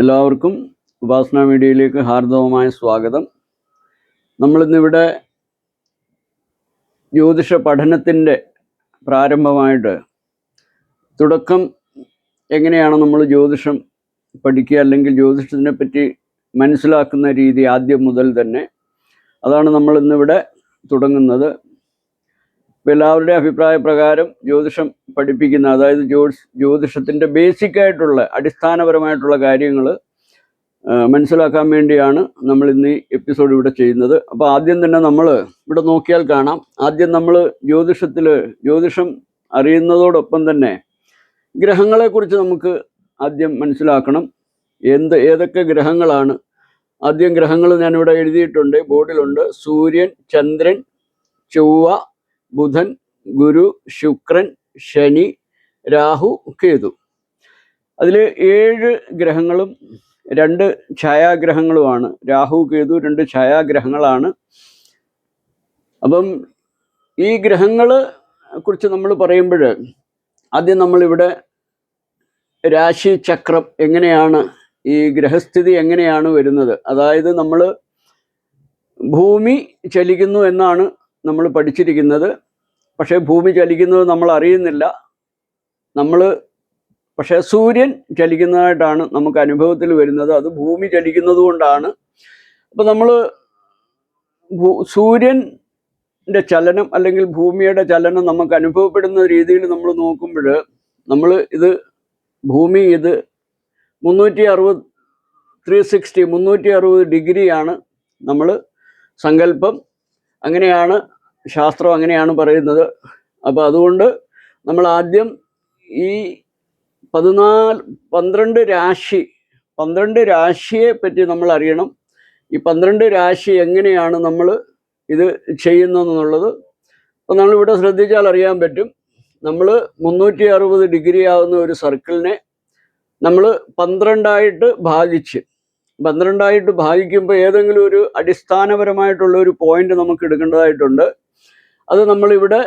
എല്ലാവർക്കും ഉപാസന മീഡിയയിലേക്ക് ഹാർദവമായ സ്വാഗതം. നമ്മളിന്നിവിടെ ജ്യോതിഷ പഠനത്തിന്റെ പ്രാരംഭമായിട്ട് തുടക്കം എങ്ങനെയാണ് നമ്മൾ ജ്യോതിഷം പഠിക്കുക അല്ലെങ്കിൽ ജ്യോതിഷത്തിനെ പറ്റി മനസ്സിലാക്കുന്ന രീതി ആദ്യം മുതൽ തന്നെ. അതാണ് നമ്മൾ ഇന്നിവിടെ തുടങ്ങുന്നത്. ഇപ്പം എല്ലാവരുടെയും അഭിപ്രായ പ്രകാരം ജ്യോതിഷം പഠിപ്പിക്കുന്ന അതായത് ജ്യോതിഷ ജ്യോതിഷത്തിന്റെ ബേസിക് ആയിട്ടുള്ള അടിസ്ഥാനപരമായിട്ടുള്ള കാര്യങ്ങൾ മനസ്സിലാക്കാൻ വേണ്ടിയാണ് നമ്മൾ ഇന്ന് ഈ എപ്പിസോഡ് ഇവിടെ ചെയ്യുന്നത്. അപ്പോൾ ആദ്യം തന്നെ നമ്മൾ ഇവിടെ നോക്കിയാൽ കാണാം. ആദ്യം നമ്മൾ ജ്യോതിഷത്തിൽ ജ്യോതിഷം അറിയുന്നതോടൊപ്പം തന്നെ ഗ്രഹങ്ങളെക്കുറിച്ച് നമുക്ക് ആദ്യം മനസ്സിലാക്കണം. എന്ത് ഏതൊക്കെ ഗ്രഹങ്ങളാണ്? ആദ്യം ഗ്രഹങ്ങൾ ഞാനിവിടെ എഴുതിയിട്ടുണ്ട്. ബോർഡിലുണ്ട്. സൂര്യൻ ചന്ദ്രൻ ചൊവ്വ ബുധൻ ഗുരു ശുക്രൻ ശനി രാഹു കേതു. അതിൽ ഏഴ് ഗ്രഹങ്ങളും രണ്ട് ഛായാഗ്രഹങ്ങളുമാണ്. രാഹു കേതു രണ്ട് ഛായാഗ്രഹങ്ങളാണ്. അപ്പം ഈ ഗ്രഹങ്ങളെ കുറിച്ച് നമ്മൾ പറയുമ്പോൾ ആദ്യം നമ്മളിവിടെ രാശി ചക്രം എങ്ങനെയാണ് ഈ ഗ്രഹസ്ഥിതി എങ്ങനെയാണ് വരുന്നത്? അതായത് നമ്മൾ ഭൂമി ചലിക്കുന്നു എന്നാണ് നമ്മൾ പഠിച്ചിരിക്കുന്നത്. പക്ഷേ ഭൂമി ചലിക്കുന്നത് നമ്മൾ അറിയുന്നില്ല. നമ്മൾ പക്ഷേ സൂര്യൻ ചലിക്കുന്നതായിട്ടാണ് നമുക്ക് അനുഭവത്തിൽ വരുന്നത്. അത് ഭൂമി ചലിക്കുന്നത് കൊണ്ടാണ്. അപ്പം നമ്മൾ സൂര്യന്റെ ചലനം അല്ലെങ്കിൽ ഭൂമിയുടെ ചലനം നമുക്ക് അനുഭവപ്പെടുന്ന രീതിയിൽ നമ്മൾ നോക്കുമ്പോൾ നമ്മൾ ഇത് ഭൂമി ഇത് മുന്നൂറ്റി അറുപത് ത്രീ സിക്സ്റ്റി മുന്നൂറ്റി അറുപത് ഡിഗ്രിയാണ് നമ്മൾ സങ്കല്പം. അങ്ങനെയാണ് ശാസ്ത്രം അങ്ങനെയാണ് പറയുന്നത്. അപ്പോൾ അതുകൊണ്ട് നമ്മൾ ആദ്യം ഈ പതിനാല് പന്ത്രണ്ട് രാശി പന്ത്രണ്ട് രാശിയെ പറ്റി നമ്മൾ അറിയണം. ഈ പന്ത്രണ്ട് രാശി എങ്ങനെയാണ് നമ്മൾ ഇത് ചെയ്യുന്നതെന്നുള്ളത്. അപ്പോൾ നമ്മളിവിടെ ശ്രദ്ധിച്ചാൽ അറിയാൻ പറ്റും. നമ്മൾ മുന്നൂറ്റി അറുപത് ഡിഗ്രി ആവുന്ന ഒരു സർക്കിളിനെ നമ്മൾ പന്ത്രണ്ടായിട്ട് ഭാഗിച്ച് പന്ത്രണ്ടായിട്ട് ഭാഗിക്കുമ്പോൾ ഏതെങ്കിലും ഒരു അടിസ്ഥാനപരമായിട്ടുള്ള ഒരു പോയിന്റ് നമുക്ക് എടുക്കേണ്ടതായിട്ടുണ്ട്. അത് നമ്മളിവിടെ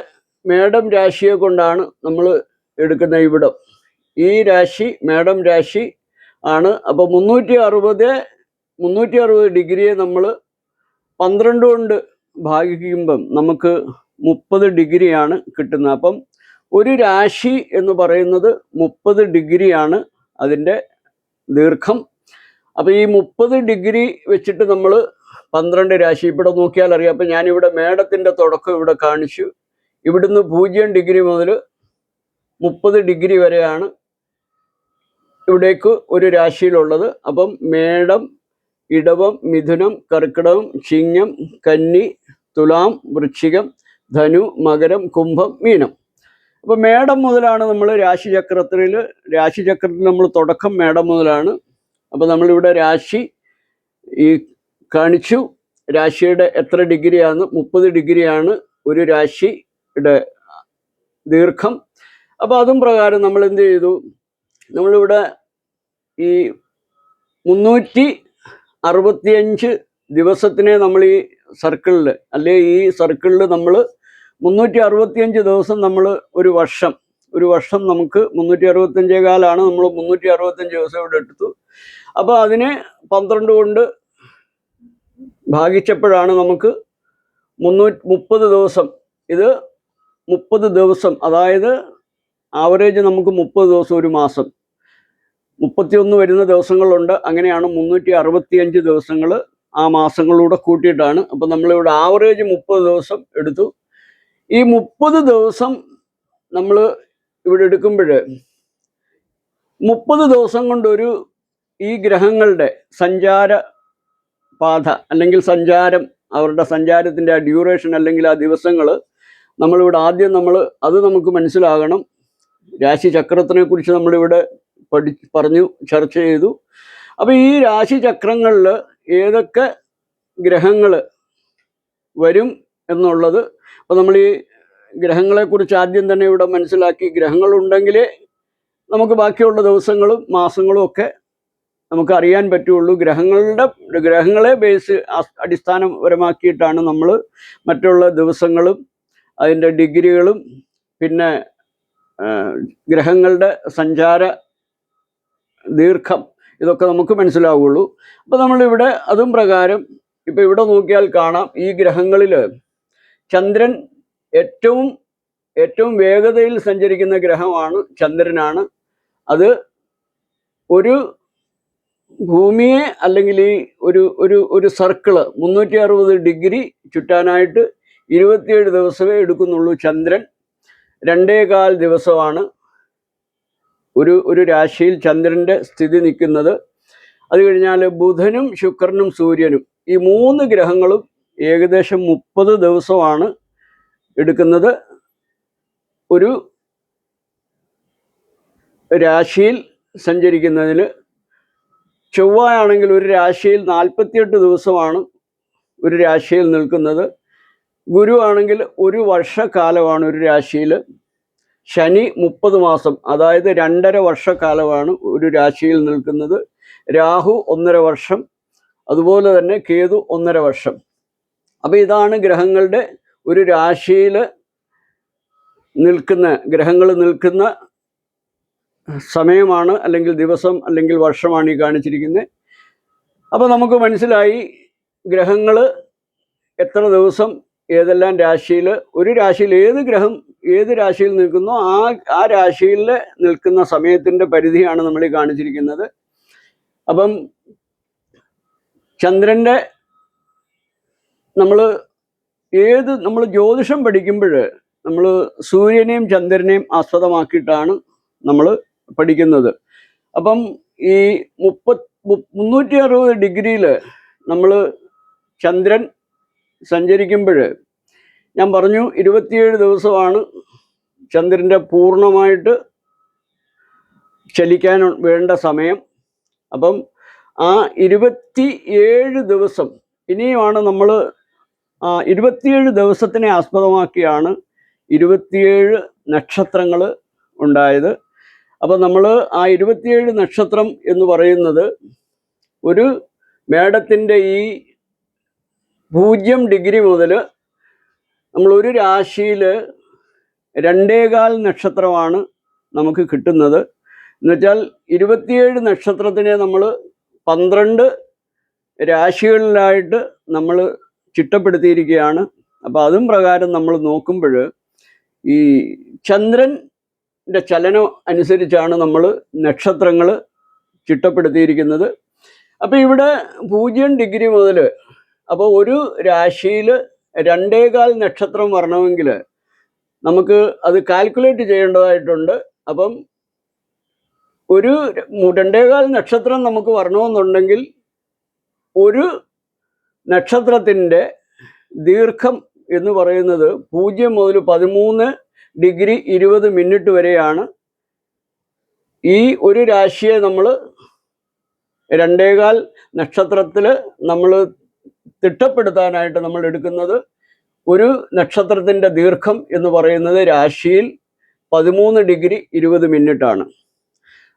മേഡം രാശിയെ കൊണ്ടാണ് നമ്മൾ എടുക്കുന്ന ഇവിടം. ഈ രാശി മേഡം രാശി ആണ്. അപ്പോൾ മുന്നൂറ്റി അറുപത് മുന്നൂറ്റി അറുപത് ഡിഗ്രിയെ നമ്മൾ പന്ത്രണ്ട് കൊണ്ട് ഭാഗിക്കുമ്പം നമുക്ക് മുപ്പത് ഡിഗ്രിയാണ് കിട്ടുന്നത്. അപ്പം ഒരു രാശി എന്ന് പറയുന്നത് മുപ്പത് ഡിഗ്രിയാണ് അതിന്റെ ദീർഘം. അപ്പോൾ ഈ മുപ്പത് ഡിഗ്രി വെച്ചിട്ട് നമ്മൾ പന്ത്രണ്ട് രാശി ഇവിടെ നോക്കിയാൽ അറിയാം. അപ്പം ഞാനിവിടെ മേടത്തിന്റെ തുടക്കം ഇവിടെ കാണിച്ചു. ഇവിടുന്ന് പൂജ്യം ഡിഗ്രി മുതൽ മുപ്പത് ഡിഗ്രി വരെയാണ് ഇവിടേക്ക് ഒരു രാശിയിലുള്ളത്. അപ്പം മേടം ഇടവം മിഥുനം കർക്കിടകം ചിങ്ങം കന്നി തുലാം വൃശ്ചികം ധനു മകരം കുംഭം മീനം. അപ്പോൾ മേടം മുതലാണ് നമ്മൾ രാശിചക്രത്തിൽ രാശിചക്രത്തിൽ നമ്മൾ തുടക്കം മേടം മുതലാണ്. അപ്പോൾ നമ്മളിവിടെ രാശി ഈ കാണിച്ചു. രാശിയുടെ എത്ര ഡിഗ്രിയാണ്? മുപ്പത് ഡിഗ്രിയാണ് ഒരു രാശിയുടെ ദീർഘം. അപ്പോൾ അതും പ്രകാരം നമ്മൾ എന്ത് ചെയ്തു? നമ്മളിവിടെ ഈ മുന്നൂറ്റി അറുപത്തിയഞ്ച് ദിവസത്തിനെ നമ്മൾ ഈ സർക്കിളിൽ അല്ലെ ഈ സർക്കിളിൽ നമ്മൾ മുന്നൂറ്റി അറുപത്തിയഞ്ച് ദിവസം നമ്മൾ ഒരു വർഷം ഒരു വർഷം നമുക്ക് മുന്നൂറ്റി അറുപത്തഞ്ചേ കാലാണ് നമ്മൾ മുന്നൂറ്റി അറുപത്തഞ്ച് ദിവസം ഇവിടെ എടുത്തു. അപ്പോൾ അതിനെ പന്ത്രണ്ട് കൊണ്ട് ഭാഗിച്ചപ്പോഴാണ് നമുക്ക് മുന്നൂറ്റി മുപ്പത് ദിവസം ഇത് മുപ്പത് ദിവസം അതായത് ആവറേജ് നമുക്ക് മുപ്പത് ദിവസം ഒരു മാസം. മുപ്പത്തിയൊന്ന് വരുന്ന ദിവസങ്ങളുണ്ട് അങ്ങനെയാണ് മുന്നൂറ്റി അറുപത്തിയഞ്ച് ദിവസങ്ങൾ ആ മാസങ്ങളിലൂടെ കൂട്ടിയിട്ടാണ്. അപ്പം നമ്മളിവിടെ ആവറേജ് മുപ്പത് ദിവസം എടുത്തു. ഈ മുപ്പത് ദിവസം നമ്മൾ ഇവിടെ എടുക്കുമ്പോൾ മുപ്പത് ദിവസം കൊണ്ടൊരു ഈ ഗ്രഹങ്ങളുടെ സഞ്ചാര പാത അല്ലെങ്കിൽ സഞ്ചാരം അവരുടെ സഞ്ചാരത്തിന്റെ ആ ഡ്യൂറേഷൻ അല്ലെങ്കിൽ ആ ദിവസങ്ങൾ നമ്മളിവിടെ ആദ്യം നമ്മൾ അത് നമുക്ക് മനസ്സിലാകണം. രാശി ചക്രത്തിനെ കുറിച്ച് നമ്മളിവിടെ പഠി പറഞ്ഞു ചർച്ച ചെയ്തു. അപ്പോൾ ഈ രാശി ചക്രങ്ങളിൽ ഏതൊക്കെ ഗ്രഹങ്ങൾ വരും എന്നുള്ളത് അപ്പോൾ നമ്മൾ ഈ ഗ്രഹങ്ങളെക്കുറിച്ച് ആദ്യം തന്നെ ഇവിടെ മനസ്സിലാക്കി ഗ്രഹങ്ങളുണ്ടെങ്കിലേ നമുക്ക് ബാക്കിയുള്ള ദിവസങ്ങളും മാസങ്ങളും ഒക്കെ നമുക്ക് അറിയാൻ പറ്റുള്ളൂ. ഗ്രഹങ്ങളുടെ ഗ്രഹങ്ങളെ ബേസ് അടിസ്ഥാനപരമാക്കിയിട്ടാണ് നമ്മൾ മറ്റുള്ള ദിവസങ്ങളും അതിന്റെ ഡിഗ്രികളും പിന്നെ ഗ്രഹങ്ങളുടെ സഞ്ചാര ദീർഘം ഇതൊക്കെ നമുക്ക് മനസ്സിലാവുള്ളൂ. അപ്പോൾ നമ്മളിവിടെ അതും പ്രകാരം ഇപ്പം ഇവിടെ നോക്കിയാൽ കാണാം. ഈ ഗ്രഹങ്ങളിൽ ചന്ദ്രൻ ഏറ്റവും ഏറ്റവും വേഗതയിൽ സഞ്ചരിക്കുന്ന ഗ്രഹമാണ് ചന്ദ്രനാണ്. അത് ഒരു ഭൂമിയെ അല്ലെങ്കിൽ ഈ ഒരു ഒരു ഒരു സർക്കിൾ മുന്നൂറ്റി അറുപത് ഡിഗ്രി ചുറ്റാനായിട്ട് ഇരുപത്തിയേഴ് ദിവസമേ എടുക്കുന്നുള്ളൂ ചന്ദ്രൻ. രണ്ടേകാൽ ദിവസമാണ് ഒരു ഒരു രാശിയിൽ ചന്ദ്രന്റെ സ്ഥിതി നിൽക്കുന്നത്. അത് കഴിഞ്ഞാൽ ബുധനും ശുക്രനും സൂര്യനും ഈ മൂന്ന് ഗ്രഹങ്ങളും ഏകദേശം മുപ്പത് ദിവസമാണ് എടുക്കുന്നത്. ഒരു രാശിയിൽ സഞ്ചരിക്കുന്നതിന് ചൊവ്വയാണെങ്കിൽ ഒരു രാശിയിൽ നാൽപ്പത്തിയെട്ട് ദിവസമാണ് ഒരു രാശിയിൽ നിൽക്കുന്നത്. ഗുരു ആണെങ്കിൽ ഒരു വർഷക്കാലമാണ് ഒരു രാശിയിൽ. ശനി മുപ്പത് മാസം അതായത് രണ്ടര വർഷക്കാലമാണ് ഒരു രാശിയിൽ നിൽക്കുന്നത്. രാഹു ഒന്നര വർഷം അതുപോലെ തന്നെ കേതു ഒന്നര വർഷം. അപ്പോൾ ഇതാണ് ഗ്രഹങ്ങളുടെ ഒരു രാശിയിൽ നിൽക്കുന്ന ഗ്രഹങ്ങൾ നിൽക്കുന്ന സമയമാണ് അല്ലെങ്കിൽ ദിവസം അല്ലെങ്കിൽ വർഷമാണ് ഈ കാണിച്ചിരിക്കുന്നത് അപ്പോൾ നമുക്ക് മനസ്സിലായി ഗ്രഹങ്ങൾ എത്ര ദിവസം ഏതെല്ലാം രാശിയിൽ ഒരു രാശിയിൽ ഏത് ഗ്രഹം ഏത് രാശിയിൽ നിൽക്കുന്നോ ആ ആ രാശിയിൽ നിൽക്കുന്ന സമയത്തിന്റെ പരിധിയാണ് നമ്മൾ ഈ കാണിച്ചിരിക്കുന്നത്. അപ്പം ചന്ദ്രന്റെ നമ്മൾ ഏത് നമ്മൾ ജ്യോതിഷം പഠിക്കുമ്പോൾ നമ്മൾ സൂര്യനെയും ചന്ദ്രനെയും ആസ്പദമാക്കിയിട്ടാണ് നമ്മൾ പഠിക്കുന്നത്. അപ്പം ഈ മുപ്പത് മുന്നൂറ്റി അറുപത് ഡിഗ്രിയിൽ നമ്മൾ ചന്ദ്രൻ സഞ്ചരിക്കുമ്പോൾ ഞാൻ പറഞ്ഞു ഇരുപത്തിയേഴ് ദിവസമാണ് ചന്ദ്രന്റെ പൂർണമായിട്ട് ചലിക്കാൻ വേണ്ട സമയം. അപ്പം ആ ഇരുപത്തി ഏഴ് ദിവസം ഇനിയുമാണ് നമ്മൾ ഇരുപത്തിയേഴ് ദിവസത്തിനെ ആസ്പദമാക്കിയാണ് ഇരുപത്തിയേഴ് നക്ഷത്രങ്ങൾ ഉണ്ടായത്. അപ്പോൾ നമ്മൾ ആ ഇരുപത്തിയേഴ് നക്ഷത്രം എന്ന് പറയുന്നത് ഒരു മേടത്തിന്റെ ഈ പൂജ്യം ഡിഗ്രി മുതൽ നമ്മൾ ഒരു രാശിയിൽ രണ്ടേകാൽ നക്ഷത്രമാണ് നമുക്ക് കിട്ടുന്നത്. എന്നുവെച്ചാൽ ഇരുപത്തിയേഴ് നക്ഷത്രത്തിനെ നമ്മൾ പന്ത്രണ്ട് രാശികളിലായിട്ട് നമ്മൾ ചിട്ടപ്പെടുത്തിയിരിക്കുകയാണ്. അപ്പോൾ അതും പ്രകാരം നമ്മൾ നോക്കുമ്പോൾ ഈ ചന്ദ്രന്റെ ചലനം അനുസരിച്ചാണ് നമ്മൾ നക്ഷത്രങ്ങൾ ചിട്ടപ്പെടുത്തിയിരിക്കുന്നത്. അപ്പോൾ ഇവിടെ പൂജ്യം ഡിഗ്രി മുതൽ അപ്പോൾ ഒരു രാശിയിൽ രണ്ടേകാൽ നക്ഷത്രം വരണമെങ്കിൽ നമുക്ക് അത് കാൽക്കുലേറ്റ് ചെയ്യേണ്ടതായിട്ടുണ്ട്. അപ്പം ഒരു രണ്ടേകാൽ നക്ഷത്രം നമുക്ക് വരണമെന്നുണ്ടെങ്കിൽ ഒരു നക്ഷത്രത്തിന്റെ ദീർഘം എന്ന് പറയുന്നത് പൂജ്യം മുതൽ പതിമൂന്ന് ഡിഗ്രി ഇരുപത് മിനിറ്റ് വരെയാണ് ഈ ഒരു രാശിയെ നമ്മൾ രണ്ടേകാൽ നക്ഷത്രത്തിൽ നമ്മൾ തിട്ടപ്പെടുത്താനായിട്ട് നമ്മൾ എടുക്കുന്നത് ഒരു നക്ഷത്രത്തിന്റെ ദീർഘം എന്ന് പറയുന്നത് രാശിയിൽ പതിമൂന്ന് ഡിഗ്രി ഇരുപത് മിനിറ്റാണ്.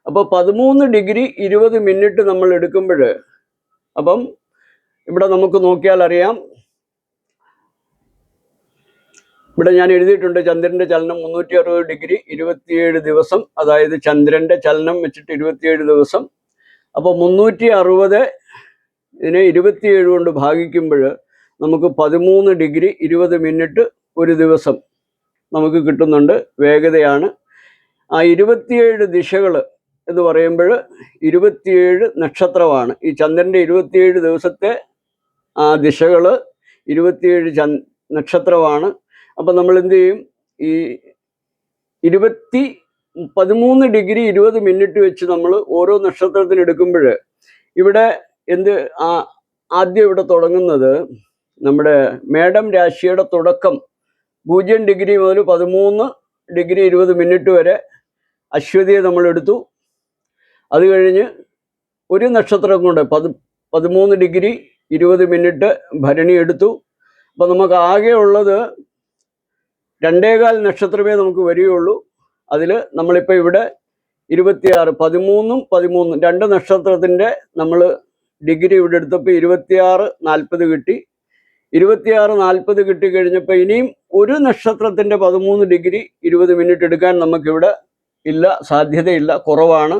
അപ്പോൾ പതിമൂന്ന് ഡിഗ്രി ഇരുപത് മിനിറ്റ് നമ്മൾ എടുക്കുമ്പോൾ അപ്പം ഇവിടെ നമുക്ക് നോക്കിയാൽ അറിയാം ഇവിടെ ഞാൻ എഴുതിയിട്ടുണ്ട് ചന്ദ്രന്റെ ചലനം മുന്നൂറ്റി അറുപത് ഡിഗ്രി ഇരുപത്തിയേഴ് ദിവസം. അതായത് ചന്ദ്രന്റെ ചലനം വെച്ചിട്ട് ഇരുപത്തിയേഴ് ദിവസം. അപ്പോൾ മുന്നൂറ്റി അറുപത് ഇതിനെ ഇരുപത്തിയേഴ് കൊണ്ട് ഭാഗിക്കുമ്പോൾ നമുക്ക് പതിമൂന്ന് ഡിഗ്രി ഇരുപത് മിനിറ്റ് ഒരു ദിവസം നമുക്ക് കിട്ടുന്നുണ്ട്. വേഗതയാണ്. ആ ഇരുപത്തിയേഴ് ദിശകൾ എന്ന് പറയുമ്പോൾ ഇരുപത്തിയേഴ് നക്ഷത്രമാണ്. ഈ ചന്ദ്രന്റെ ഇരുപത്തിയേഴ് ദിവസത്തെ ആ ദിശകൾ ഇരുപത്തിയേഴ് ച നക്ഷത്രമാണ്. അപ്പം നമ്മൾ എന്ത് ചെയ്യും? ഈ ഇരുപത്തി പതിമൂന്ന് ഡിഗ്രി ഇരുപത് മിനിറ്റ് വെച്ച് നമ്മൾ ഓരോ നക്ഷത്രത്തിന് എടുക്കുമ്പോൾ ഇവിടെ എന്ത് ആ ആദ്യം ഇവിടെ തുടങ്ങുന്നത് നമ്മുടെ മേഡം രാശിയുടെ തുടക്കം പൂജ്യം ഡിഗ്രി മുതൽ പതിമൂന്ന് ഡിഗ്രി ഇരുപത് മിനിറ്റ് വരെ അശ്വതിയെ നമ്മൾ എടുത്തു. അത് കഴിഞ്ഞ് ഒരു നക്ഷത്രം കൊണ്ട് പത് പതിമൂന്ന് ഡിഗ്രി ഇരുപത് മിനിറ്റ് ഭരണി എടുത്തു. അപ്പം നമുക്ക് ആകെ ഉള്ളത് രണ്ടേകാൽ നക്ഷത്രമേ നമുക്ക് വരികയുള്ളൂ. അതിൽ നമ്മളിപ്പോൾ ഇവിടെ ഇരുപത്തിയാറ് പതിമൂന്നും പതിമൂന്നും രണ്ട് നക്ഷത്രത്തിന്റെ നമ്മൾ ഡിഗ്രി ഇവിടെ എടുത്തപ്പോൾ ഇരുപത്തിയാറ് നാൽപ്പത് കിട്ടി. ഇരുപത്തിയാറ് നാൽപ്പത് കിട്ടി കഴിഞ്ഞപ്പോൾ ഇനിയും ഒരു നക്ഷത്രത്തിന്റെ പതിമൂന്ന് ഡിഗ്രി ഇരുപത് മിനിറ്റ് എടുക്കാൻ നമുക്കിവിടെ ഇല്ല സാധ്യതയില്ല കുറവാണ്.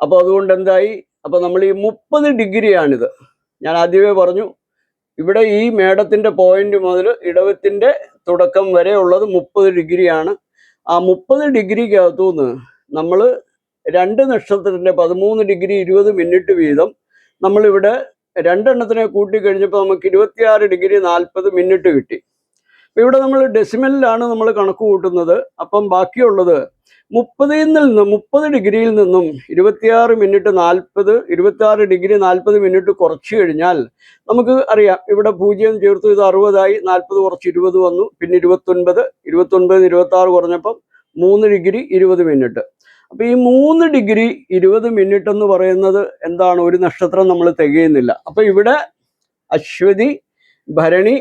അപ്പോൾ അതുകൊണ്ട് എന്തായി? അപ്പോൾ നമ്മൾ ഈ മുപ്പത് ഡിഗ്രിയാണിത്. ഞാൻ ആദ്യമേ പറഞ്ഞു ഇവിടെ ഈ മേടത്തിന്റെ പോയിന്റ് മുതൽ ഇടവത്തിന്റെ തുടക്കം വരെ ഉള്ളത് മുപ്പത് ഡിഗ്രിയാണ്. ആ മുപ്പത് ഡിഗ്രിക്കകത്തുനിന്ന് നമ്മൾ രണ്ട് നക്ഷത്രത്തിന്റെ പതിമൂന്ന് ഡിഗ്രി ഇരുപത് മിനിറ്റ് വീതം നമ്മളിവിടെ രണ്ടെണ്ണത്തിനെ കൂട്ടിക്കഴിഞ്ഞപ്പോൾ നമുക്ക് ഇരുപത്തിയാറ് ഡിഗ്രി നാൽപ്പത് മിനിറ്റ് കിട്ടി. ഇവിടെ നമ്മൾ ഡെസിമലിലാണ് നമ്മൾ കണക്ക് കൂട്ടുന്നത്. അപ്പം ബാക്കിയുള്ളത് മുപ്പതിൽ നിന്ന് മുപ്പത് ഡിഗ്രിയിൽ നിന്നും ഇരുപത്തിയാറ് മിനിറ്റ് നാൽപ്പത് ഇരുപത്തിയാറ് ഡിഗ്രി നാൽപ്പത് മിനിറ്റ് കുറച്ച് കഴിഞ്ഞാൽ നമുക്ക് അറിയാം. ഇവിടെ പൂജ്യം ചേർത്ത് ഇത് അറുപതായി നാൽപ്പത് കുറച്ച് ഇരുപത് വന്നു. പിന്നെ ഇരുപത്തൊൻപത് ഇരുപത്തൊൻപതിന് ഇരുപത്തി ആറ് കുറഞ്ഞപ്പം മൂന്ന് ഡിഗ്രി ഇരുപത് മിനിറ്റ്. അപ്പോൾ ഈ മൂന്ന് ഡിഗ്രി ഇരുപത് മിനിറ്റ് എന്ന് പറയുന്നത് എന്താണ്? ഒരു നക്ഷത്രം നമ്മൾ തികയുന്നില്ല. അപ്പോൾ ഇവിടെ അശ്വതി ഭരണി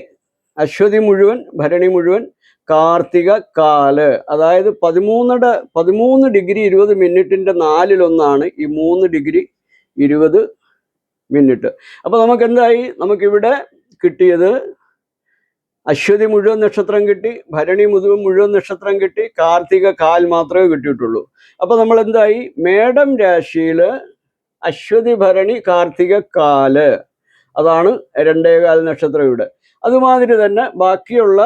അശ്വതി മുഴുവൻ ഭരണി മുഴുവൻ കാർത്തിക കാൽ അതായത് പതിമൂന്നയുടെ പതിമൂന്ന് ഡിഗ്രി ഇരുപത് മിനിറ്റിന്റെ നാലിലൊന്നാണ് ഈ മൂന്ന് ഡിഗ്രി ഇരുപത് മിനിറ്റ്. അപ്പോൾ നമുക്ക് എന്തായി നമുക്കിവിടെ കിട്ടിയത് അശ്വതി മുഴുവൻ നക്ഷത്രം കിട്ടി ഭരണി മുതുവൻ മുഴുവൻ നക്ഷത്രം കിട്ടി കാർത്തിക കാൽ മാത്രമേ കിട്ടിയിട്ടുള്ളൂ. അപ്പോൾ നമ്മൾ എന്തായി മേടം രാശിയിൽ അശ്വതി ഭരണി കാർത്തിക കാൽ അതാണ് രണ്ടേകാൽ നക്ഷത്രം ഇവിടെ. അതുമാതിരി തന്നെ ബാക്കിയുള്ള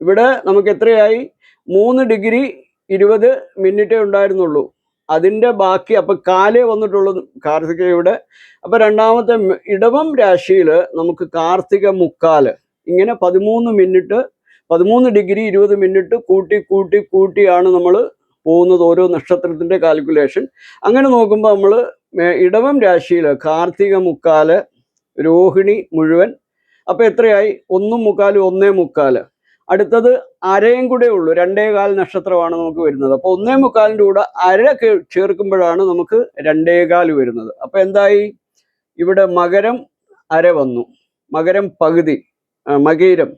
ഇവിടെ നമുക്ക് എത്രയായി? മൂന്ന് ഡിഗ്രി ഇരുപത് മിനിറ്റേ ഉണ്ടായിരുന്നുള്ളൂ. അതിന്റെ ബാക്കി അപ്പൊ കാലേ വന്നിട്ടുള്ളൂ കാർത്തികയുടെ അപ്പൊ രണ്ടാമത്തെ ഇടവം രാശിയിൽ നമുക്ക് കാർത്തിക മുക്കാൽ ഇങ്ങനെ പതിമൂന്ന് മിനിറ്റ് പതിമൂന്ന് ഡിഗ്രി ഇരുപത് മിനിറ്റ് കൂട്ടി കൂട്ടി കൂട്ടിയാണ് നമ്മൾ പോകുന്നത് ഓരോ നക്ഷത്രത്തിന്റെ കാൽക്കുലേഷൻ. അങ്ങനെ നോക്കുമ്പോൾ നമ്മൾ ഇടവം രാശിയിൽ കാർത്തിക മുക്കാൽ രോഹിണി മുഴുവൻ. അപ്പോൾ എത്രയായി? ഒന്നും മുക്കാൽ ഒന്നേ മുക്കാൽ. അടുത്തത് അരയും കൂടെ ഉള്ളൂ. രണ്ടേകാൽ നക്ഷത്രമാണ് നമുക്ക് വരുന്നത്. അപ്പോൾ ഒന്നേ മുക്കാലിന്റെ കൂടെ അര ചേർക്കുമ്പോഴാണ് നമുക്ക് രണ്ടേകാൽ വരുന്നത്. അപ്പോൾ എന്തായി? ഇവിടെ മകരം അര വന്നു. മകരം പകുതി മകീരം.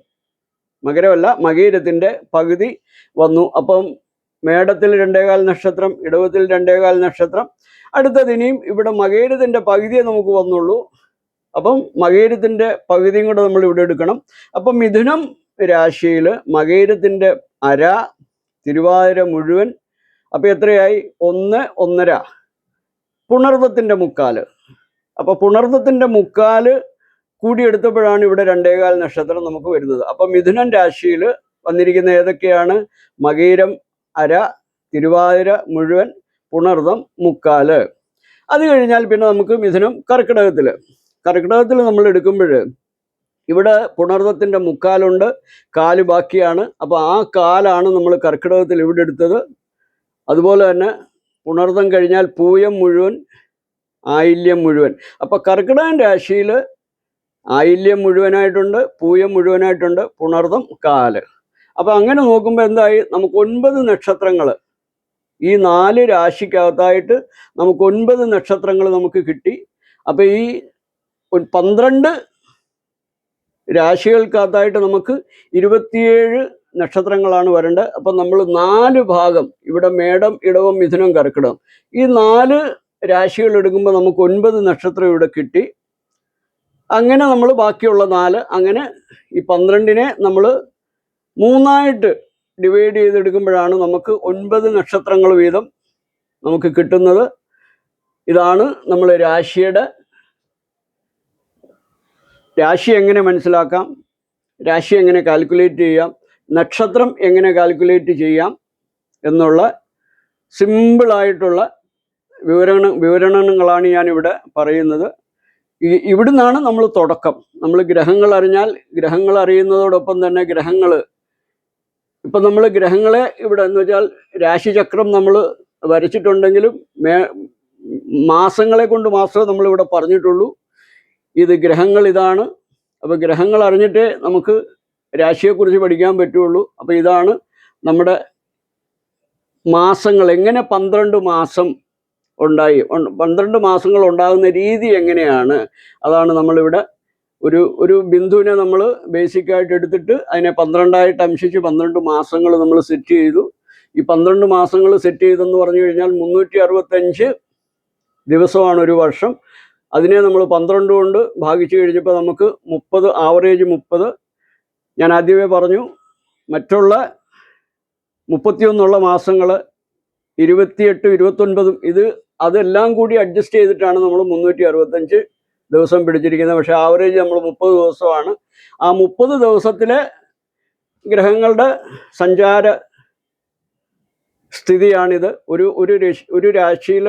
മകരമല്ല മകീരത്തിന്റെ പകുതി വന്നു. അപ്പം മേടത്തിൽ രണ്ടേകാൽ നക്ഷത്രം ഇടവത്തിൽ രണ്ടേകാൽ നക്ഷത്രം. അടുത്തത് ഇനിയും ഇവിടെ മകേരത്തിന്റെ പകുതിയെ നമുക്ക് വന്നുള്ളൂ. അപ്പം മകേരത്തിന്റെ പകുതിയും കൂടെ നമ്മൾ ഇവിടെ എടുക്കണം. അപ്പം മിഥുനം രാശിയിൽ മകേരത്തിന്റെ അര തിരുവാതിര മുഴുവൻ. അപ്പോൾ എത്രയായി? ഒന്ന് ഒന്നര. പുണർവത്തിന്റെ മുക്കാൽ. അപ്പോൾ പുണർവത്തിന്റെ മുക്കാൽ കൂടിയെടുത്തപ്പോഴാണ് ഇവിടെ രണ്ടേകാൽ നക്ഷത്രം നമുക്ക് വരുന്നത്. അപ്പോൾ മിഥുനൻ രാശിയിൽ വന്നിരിക്കുന്ന ഏതൊക്കെയാണ്? മകീരം അര തിരുവാതിര മുഴുവൻ പുണർദം മുക്കാൽ. അത് കഴിഞ്ഞാൽ പിന്നെ നമുക്ക് മിഥുനം കർക്കിടകത്തിൽ. കർക്കിടകത്തിൽ നമ്മൾ എടുക്കുമ്പോൾ ഇവിടെ പുണർദത്തിന്റെ മുക്കാലുണ്ട് കാൽ ബാക്കിയാണ്. അപ്പോൾ ആ കാലാണ് നമ്മൾ കർക്കിടകത്തിൽ ഇവിടെ എടുത്തത്. അതുപോലെ തന്നെ പുണർദം കഴിഞ്ഞാൽ പൂയം മുഴുവൻ ആയില്യം മുഴുവൻ. അപ്പോൾ കർക്കിടകൻ രാശിയിൽ ആയില്യം മുഴുവനായിട്ടുണ്ട് പൂയം മുഴുവനായിട്ടുണ്ട് പുണർദം കാൽ. അപ്പോൾ അങ്ങനെ നോക്കുമ്പോൾ എന്തായി? നമുക്ക് ഒൻപത് നക്ഷത്രങ്ങൾ ഈ നാല് രാശിക്കകത്തായിട്ട് നമുക്ക് ഒൻപത് നക്ഷത്രങ്ങൾ നമുക്ക് കിട്ടി. അപ്പോൾ ഈ പന്ത്രണ്ട് രാശികൾക്കകത്തായിട്ട് നമുക്ക് ഇരുപത്തിയേഴ് നക്ഷത്രങ്ങളാണ് വരേണ്ടത്. അപ്പം നമ്മൾ നാല് ഭാഗം ഇവിടെ മേടം ഇടവം മിഥുനം കർക്കിടകം. ഈ നാല് രാശികൾ എടുക്കുമ്പോൾ നമുക്ക് ഒൻപത് നക്ഷത്രം ഇവിടെ കിട്ടി. അങ്ങനെ നമ്മൾ ബാക്കിയുള്ള നാല് അങ്ങനെ ഈ പന്ത്രണ്ടിനെ നമ്മൾ മൂന്നായിട്ട് ഡിവൈഡ് ചെയ്തെടുക്കുമ്പോഴാണ് നമുക്ക് ഒൻപത് നക്ഷത്രങ്ങൾ വീതം നമുക്ക് കിട്ടുന്നത്. ഇതാണ് നമ്മൾ രാശിയുടെ രാശി എങ്ങനെ മനസ്സിലാക്കാം? രാശി എങ്ങനെ കാൽക്കുലേറ്റ് ചെയ്യാം? നക്ഷത്രം എങ്ങനെ കാൽക്കുലേറ്റ് ചെയ്യാം? എന്നുള്ള സിമ്പിളായിട്ടുള്ള വിവരണ വിവരണങ്ങളാണ് ഞാനിവിടെ പറയുന്നത്. ഇവിടുന്നാണ് നമ്മൾ തുടക്കം. നമ്മൾ ഗ്രഹങ്ങൾ അറിഞ്ഞാൽ ഗ്രഹങ്ങൾ അറിയുന്നതോടൊപ്പം തന്നെ ഗ്രഹങ്ങൾ. ഇപ്പം നമ്മൾ ഗ്രഹങ്ങളെ ഇവിടെ എന്ന് വെച്ചാൽ രാശിചക്രം നമ്മൾ വരച്ചിട്ടുണ്ടെങ്കിലും മാസങ്ങളെ കൊണ്ട് മാത്രമേ നമ്മളിവിടെ പറഞ്ഞിട്ടുള്ളൂ. ഇത് ഗ്രഹങ്ങൾ ഇതാണ്. അപ്പോൾ ഗ്രഹങ്ങൾ അറിഞ്ഞിട്ടേ നമുക്ക് രാശിയെക്കുറിച്ച് പഠിക്കാൻ പറ്റുള്ളൂ. അപ്പോൾ ഇതാണ് നമ്മുടെ മാസങ്ങൾ. എങ്ങനെ പന്ത്രണ്ട് മാസം ഉണ്ടായി? പന്ത്രണ്ട് മാസങ്ങൾ ഉണ്ടാകുന്ന രീതി എങ്ങനെയാണ്? അതാണ് നമ്മളിവിടെ ഒരു ഒരു ബിന്ദുവിനെ നമ്മൾ ബേസിക്കായിട്ട് എടുത്തിട്ട് അതിനെ പന്ത്രണ്ടായിട്ട് അംശിച്ച് പന്ത്രണ്ട് മാസങ്ങൾ നമ്മൾ സെറ്റ് ചെയ്തു. ഈ പന്ത്രണ്ട് മാസങ്ങൾ സെറ്റ് ചെയ്തെന്ന് പറഞ്ഞു കഴിഞ്ഞാൽ മുന്നൂറ്റി അറുപത്തഞ്ച് ദിവസമാണ് ഒരു വർഷം. അതിനെ നമ്മൾ പന്ത്രണ്ട് കൊണ്ട് ഭാഗിച്ചു കഴിഞ്ഞപ്പോൾ നമുക്ക് മുപ്പത് ആവറേജ് മുപ്പത്. ഞാൻ ആദ്യമേ പറഞ്ഞു മറ്റുള്ള മുപ്പത്തിയൊന്നുള്ള മാസങ്ങൾ ഇരുപത്തിയെട്ടും ഇരുപത്തൊൻപതും ഇത് അതെല്ലാം കൂടി അഡ്ജസ്റ്റ് ചെയ്തിട്ടാണ് നമ്മൾ മുന്നൂറ്റി അറുപത്തഞ്ച് ദിവസം പിടിച്ചിരിക്കുന്നത്. പക്ഷെ ആവറേജ് നമ്മൾ മുപ്പത് ദിവസമാണ്. ആ മുപ്പത് ദിവസത്തിലെ ഗ്രഹങ്ങളുടെ സഞ്ചാര സ്ഥിതിയാണിത്. ഒരു ഒരു ഒരു രാശിയിൽ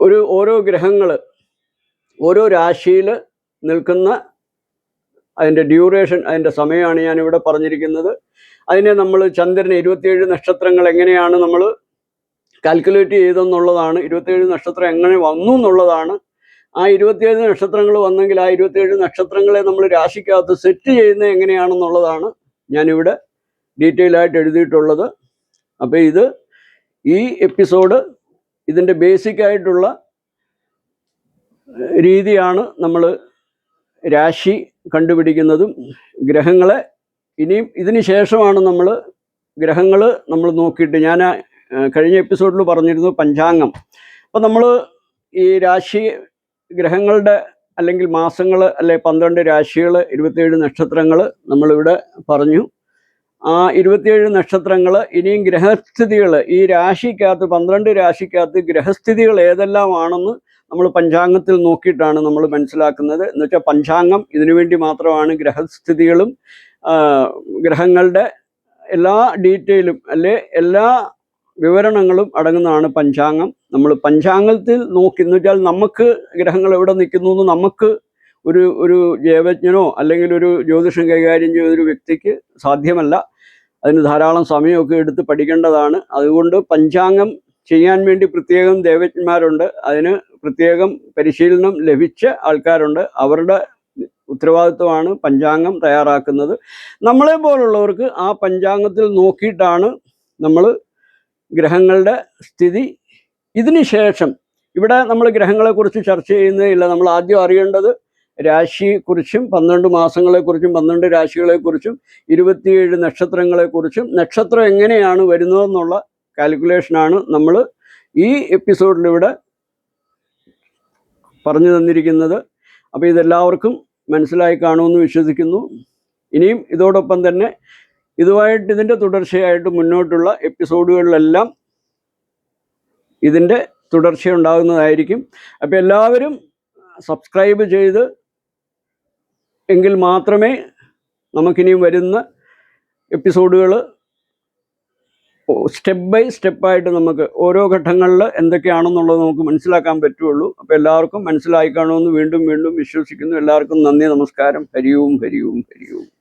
ഒരു ഓരോ ഗ്രഹങ്ങൾ ഓരോ രാശിയിൽ നിൽക്കുന്ന അതിന്റെ ഡ്യൂറേഷൻ അതിന്റെ സമയമാണ് ഞാനിവിടെ പറഞ്ഞിരിക്കുന്നത്. അതിനെ നമ്മൾ ചന്ദ്രന് ഇരുപത്തിയേഴ് നക്ഷത്രങ്ങൾ എങ്ങനെയാണ് നമ്മൾ കാൽക്കുലേറ്റ് ചെയ്തെന്നുള്ളതാണ് ഇരുപത്തിയേഴ് നക്ഷത്രം എങ്ങനെ വന്നു എന്നുള്ളതാണ്. ആ ഇരുപത്തിയേഴ് നക്ഷത്രങ്ങൾ വന്നെങ്കിൽ ആ ഇരുപത്തിയേഴ് നക്ഷത്രങ്ങളെ നമ്മൾ രാശിക്കകത്ത് സെറ്റ് ചെയ്യുന്നത് എങ്ങനെയാണെന്നുള്ളതാണ് ഞാനിവിടെ ഡീറ്റെയിൽ ആയിട്ട് എഴുതിയിട്ടുള്ളത്. അപ്പോൾ ഇത് ഈ എപ്പിസോഡ് ഇതിന്റെ ബേസിക് ആയിട്ടുള്ള രീതിയാണ് നമ്മൾ രാശി കണ്ടുപിടിക്കുന്നതും ഗ്രഹങ്ങളെ ഇനിയും ഇതിന് ശേഷമാണ് നമ്മൾ ഗ്രഹങ്ങൾ നമ്മൾ നോക്കിയിട്ട് ഞാൻ കഴിഞ്ഞ എപ്പിസോഡിൽ പറഞ്ഞിരുന്നു പഞ്ചാംഗം. അപ്പം നമ്മൾ ഈ രാശി ഗ്രഹങ്ങളുടെ അല്ലെങ്കിൽ മാസങ്ങൾ അല്ലെ പന്ത്രണ്ട് രാശികൾ ഇരുപത്തേഴ് നക്ഷത്രങ്ങൾ നമ്മളിവിടെ പറഞ്ഞു. ആ ഇരുപത്തിയേഴ് നക്ഷത്രങ്ങൾ ഇനിയും ഗ്രഹസ്ഥിതികൾ ഈ രാശിക്കകത്ത് പന്ത്രണ്ട് രാശിക്കകത്ത് ഗ്രഹസ്ഥിതികൾ ഏതെല്ലാമാണെന്ന് നമ്മൾ പഞ്ചാംഗത്തിൽ നോക്കിയിട്ടാണ് നമ്മൾ മനസ്സിലാക്കുന്നത്. എന്നുവെച്ചാൽ പഞ്ചാംഗം ഇതിനുവേണ്ടി മാത്രമാണ് ഗ്രഹസ്ഥിതികളും ഗ്രഹങ്ങളുടെ എല്ലാ ഡീറ്റെയിലും അല്ലെ എല്ലാ വിവരണങ്ങളും അടങ്ങുന്നതാണ് പഞ്ചാംഗം. നമ്മൾ പഞ്ചാംഗത്തിൽ നോക്കി എന്ന് വെച്ചാൽ നമുക്ക് ഗ്രഹങ്ങൾ എവിടെ നിൽക്കുന്നു എന്ന് നമുക്ക് ഒരു ഒരു ജൈവജ്ഞനോ അല്ലെങ്കിൽ ഒരു ജ്യോതിഷം കൈകാര്യം ചെയ്യുന്ന ഒരു വ്യക്തിക്ക് സാധ്യമല്ല. അതിന് ധാരാളം സമയമൊക്കെ എടുത്ത് പഠിക്കേണ്ടതാണ്. അതുകൊണ്ട് പഞ്ചാംഗം ചെയ്യാൻ വേണ്ടി പ്രത്യേകം ദേവജ്ഞന്മാരുണ്ട്. അതിന് പ്രത്യേകം പരിശീലനം ലഭിച്ച ആൾക്കാരുണ്ട്. അവരുടെ ഉത്തരവാദിത്വമാണ് പഞ്ചാംഗം തയ്യാറാക്കുന്നത്. നമ്മളെ പോലുള്ളവർക്ക് ആ പഞ്ചാംഗത്തിൽ നോക്കിയിട്ടാണ് നമ്മൾ ഗ്രഹങ്ങളുടെ സ്ഥിതി. ഇതിനുശേഷം ഇവിടെ നമ്മൾ ഗ്രഹങ്ങളെക്കുറിച്ച് ചർച്ച ചെയ്യുന്നതില്ല നമ്മൾ ആദ്യം അറിയേണ്ടത് രാശിയെക്കുറിച്ചും പന്ത്രണ്ട് മാസങ്ങളെക്കുറിച്ചും പന്ത്രണ്ട് രാശികളെക്കുറിച്ചും ഇരുപത്തിയേഴ് നക്ഷത്രങ്ങളെക്കുറിച്ചും നക്ഷത്രം എങ്ങനെയാണ് വരുന്നതെന്നുള്ള കാൽക്കുലേഷനാണ് നമ്മൾ ഈ എപ്പിസോഡിലിവിടെ പറഞ്ഞു തന്നിരിക്കുന്നത്. അപ്പോൾ ഇതെല്ലാവർക്കും മനസ്സിലായി കാണുമെന്ന് വിശ്വസിക്കുന്നു. ഇനിയും ഇതോടൊപ്പം തന്നെ ഇതുമായിട്ട് ഇതിന്റെ തുടർച്ചയായിട്ട് മുന്നോട്ടുള്ള എപ്പിസോഡുകളിലെല്ലാം ഇതിന്റെ തുടർച്ച ഉണ്ടാകുന്നതായിരിക്കും. അപ്പോൾ എല്ലാവരും സബ്സ്ക്രൈബ് ചെയ്ത് എങ്കിൽ മാത്രമേ നമുക്കിനിയും വരുന്ന എപ്പിസോഡുകൾ സ്റ്റെപ്പ് ബൈ സ്റ്റെപ്പായിട്ട് നമുക്ക് ഓരോ ഘട്ടങ്ങളിൽ എന്തൊക്കെയാണെന്നുള്ളത് നമുക്ക് മനസ്സിലാക്കാൻ പറ്റുള്ളൂ. അപ്പോൾ എല്ലാവർക്കും മനസ്സിലായി കാണുമെന്ന് വീണ്ടും വീണ്ടും വിശ്വസിക്കുന്നു. എല്ലാവർക്കും നന്ദി നമസ്കാരം. ഹരിയവും ഹരിയവും ഹരിയും.